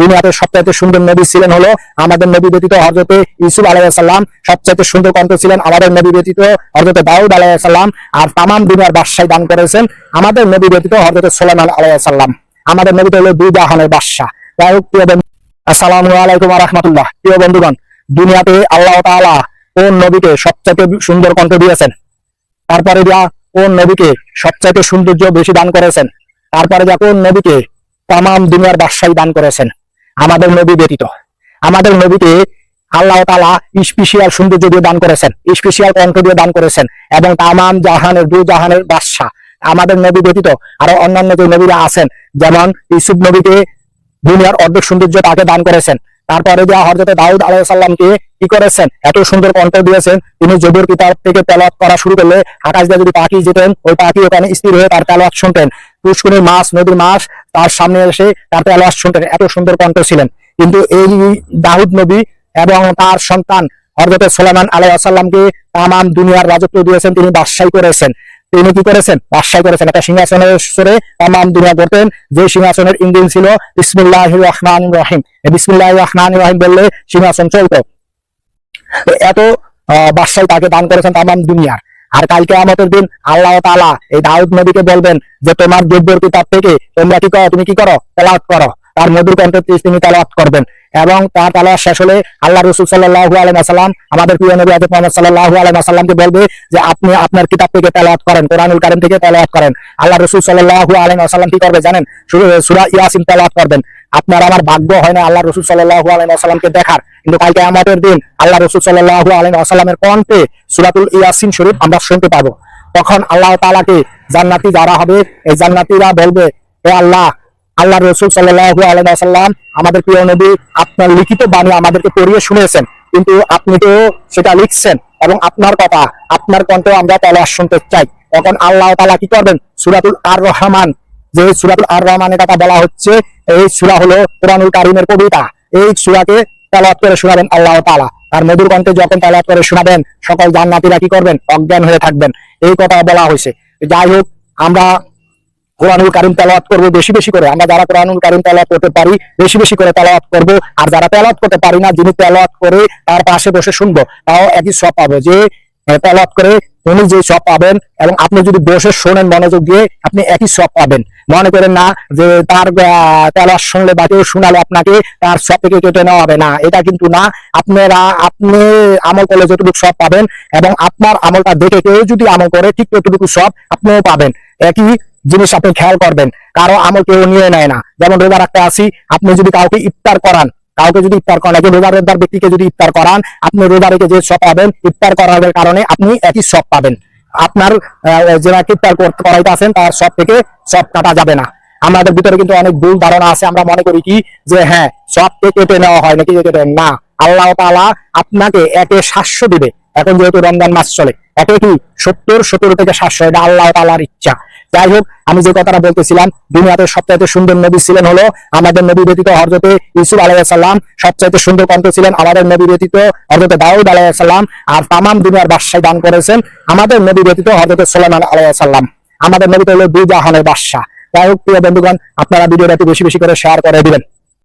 দুনিয়াতে সবচাইতে সুন্দর নবী ছিলেন হলো আমাদের নবী ব্যতীত হজরতে ইসুফ আলাইসাল্লাম সবচাইতে সুন্দর কণ্ঠ ছিলেন আমাদের নবী ব্যতীত হজরতে দাউদ আলাইসাল্লাম আর তামাম দুনিয়ার বাদশাহ দান করেছেন আমাদের নবী ব্যতীত হজরতে সোলাইমান আলাইসাল্লাম আমাদের নবী হলো দুই জাহানের বাদশাহ। যাই হোক, প্রিয় বন্ধু, আসসালামু আলাইকুম রহমতুল্লাহ। প্রিয় বন্ধুগণ, দুনিয়াতে আল্লাহ তাআলা কোন নবীকে সবচাইতে সুন্দর কণ্ঠ দিয়েছেন? তারপরে যা কোন নবীকে সবচাইতে সৌন্দর্য বেশি দান করেছেন? তারপরে যা কোন নবীকে তামাম দুনিয়ার বাদশাহী দান করেছেন? আমাদের নবী ব্যতীত। আমাদের নবীকে আল্লাহ তালা স্পেশিয়াল সৌন্দর্য দিয়ে দান করেছেন স্পেশিয়াল কণ্ঠ দিয়ে দান করেছেন এবং তামাম জাহানের দু জাহানের বাদশাহ, আমাদের নবী ব্যতীত আরও অন্যান্য যে নবীরা আছেন, যেমন ইসুফ নবীকে দুনিয়ার অর্ধেক সৌন্দর্য তাকে দান করেছেন। তারপরে যে হজরত দাউদ আলাইসাল্লামকে কি করেছেন? এত সুন্দর কণ্ঠ দিয়েছেন। তিনি জবুর কিতাব থেকে তেলাওয়াত করা শুরু করলে আকাশ দিয়ে যদি পাখি যেতেন, ওই পাখি ওখানে স্থির হয়ে তার তেলাওয়াত শুনতেন। পুষ্করির মাছ নদীর মাছ তার সামনে এসে তার তেলাওয়াত শুনতেন, এত সুন্দর কণ্ঠ ছিলেন। কিন্তু এই দাউদ নবী এবং তার সন্তান হজরত সোলামান আলাই আসাল্লামকে তামাম দুনিয়ার রাজত্ব দিয়েছেন, তিনি বাদশাহী করেছেন। তিনি কি করেছেন? বাদশাহী করেছেন। একটা সিংহাসনের সরে তামাম দুনিয়া করতেন যে সিংহাসনের ইঞ্জিন ছিল বিসমুল্লাহ রহমান রহিম। বিসমুল্লাহ রহমান রহিম বললে সিংহাসন চলতো। এত বাদশাহী তাকে দান করেছেন তামাম দুনিয়ার। আর কালকে আমাদের দিন আল্লাহ তাআলা এই দাউদ নবীকে বলবেন যে, তোমার দ্রব্যের কিতাব থেকে তোমরা কি করো? তুমি কি করো? তেলাওয়াত করো। তার মধুর কণ্ঠে তিনি তেলাওয়াত করবেন এবং তার তেলাওয়াত শেষ হলে আল্লাহ রসুল সাল্লাহু আলাইহি আমাদের প্রিয় নবী আদম মোহাম্মদ সাল্লাহু আলাইহি বলবে যে, আপনি আপনার কিতাব থেকে তেলাওয়াত করেন, কোরআনুল কারিম থেকে তেলাওয়াত করেন। আল্লাহ রসুল সাল্লাহু আলাইহি কি করবে জানেন? সূরা ইয়াসিন তেলাওয়াত করবেন। আপনার আমার ভাগ্য হয় না আল্লাহ রসুল সাল্লাহু আলাইহি দেখার। কিন্তু কালকে আমাদের দিন আল্লাহ রসুল সাল্লাহু আলাইহি কণ্ঠে সুরাতুল ইয়াসিন শরীফ আমরা শুনতে পাবো। তখন আল্লাহ তালাকে জান্নাতি যারা হবে, এই জান্নাতিরা বলবে, হে আল্লাহ আল্লাহ রসুল সাল্লাহু আলাইসাল্লাম আমাদের প্রিয় নবী আপনার লিখিত বাণী আমাদেরকে পড়িয়ে শুনেছেন কিন্তু আপনি তো সেটা লিখছেন এবং আপনার কথা, আপনার কণ্ঠ আমরা তলাশ শুনতে চাই। তখন আল্লাহ তালা কি করবেন? সুরাতুল আর রহমান যে সুরাতুল আর রহমানের কথা বলা হচ্ছে, এই সুরা হলো কোরআনুল কারিমের কবিতা। এই সুরাকে তেলাওয়াত করে শোনাবেন আল্লাহ তাআলা। আর মধুর কণ্ঠে যখন তেলাওয়াত করে শোনাবেন সকল জান্নাতীরা কি করবেন? অজ্ঞান হয়ে থাকবেন। এই কথা বলা হয়েছে। যাই হোক আমরা কোরআনুল কারিম তেলাওয়াত করব বেশি বেশি করে। আমরা যারা কোরআনুল কারিম তেলাওয়াত করতে পারি বেশি বেশি করে তেলাওয়াত করব। আর যারা তেলাওয়াত করতে পারি না যিনি তেলাওয়াত করে তার পাশে বসে শুনব তাও একই সব পাবো যে আহ, করে উনি যে সব পাবেন এবং আপনি যদি বসে শোনেন মনোযোগ দিয়ে আপনি একই সব পাবেন। মনে করেন না যে তার তেলাওয়াত শুনলে বা কেউ শোনালে আপনাকে তার সব থেকে কেটে নেওয়া হবে না। এটা কিন্তু না। আপনারা, আপনি আমল করলে যতটুকু সব পাবেন এবং আপনার আমলটা দেখে কেউ যদি আমল করে, ঠিক ততটুকু সব আপনিও পাবেন। একই জিনিস আপনি খেয়াল করবেন। কারও আমল কেউ নিয়ে নেয় না। যেমন রোজা রাখতে আসি, আপনি যদি কাউকে ইফতার করান, কাউকে যদি ইফতার করান, একজন রোজা রোজার ব্যক্তিকে যদি ইফতার করান, আপনি রোজা রেখে যে সব পাবেন, ইফতার করার কারণে আপনি একই সব পাবেন। আপনার করতে করাইতে আছেন তার সব থেকে সব কাটা যাবে না। আমাদের ভিতরে কিন্তু অনেক ভুল ধারণা আছে। আমরা মনে করি কি? যে হ্যাঁ সবকে কেটে নেওয়া হয় নাকি কেটে না? আল্লাহ তাআলা আপনাকে একে সাতশো দিবে। এখন যেহেতু রমজান মাস চলে, একে কি? সত্তর সত্তর থেকে সাতশো, এটা আল্লাহ তাআলার ইচ্ছা। যাই হোক, আমি যে কথাটা বলতেছিলাম, দুনিয়াতে সবচাইতে সুন্দর নবী ছিলেন হলো আমাদের নবী ব্যতীত হরজতে ইসুফ আলাইসাল্লাম সবচাইতে সুন্দর কণ্ঠ ছিলেন আমাদের নবী ব্যতীত হরজতে দাউদ আলাইসাল্লাম আর তামাম দুনিয়ার বাদশাহ দান করেছেন আমাদের নবী ব্যতীত হরজতে সোলাইমান আলাইসাল্লাম আমাদের নবী তো হলো দুই জাহানের বাদশাহ। যাই হোক, প্রিয় বন্ধুগণ, আপনারা ভিডিওটা একটু বেশি বেশি করে শেয়ার করে দিবেন।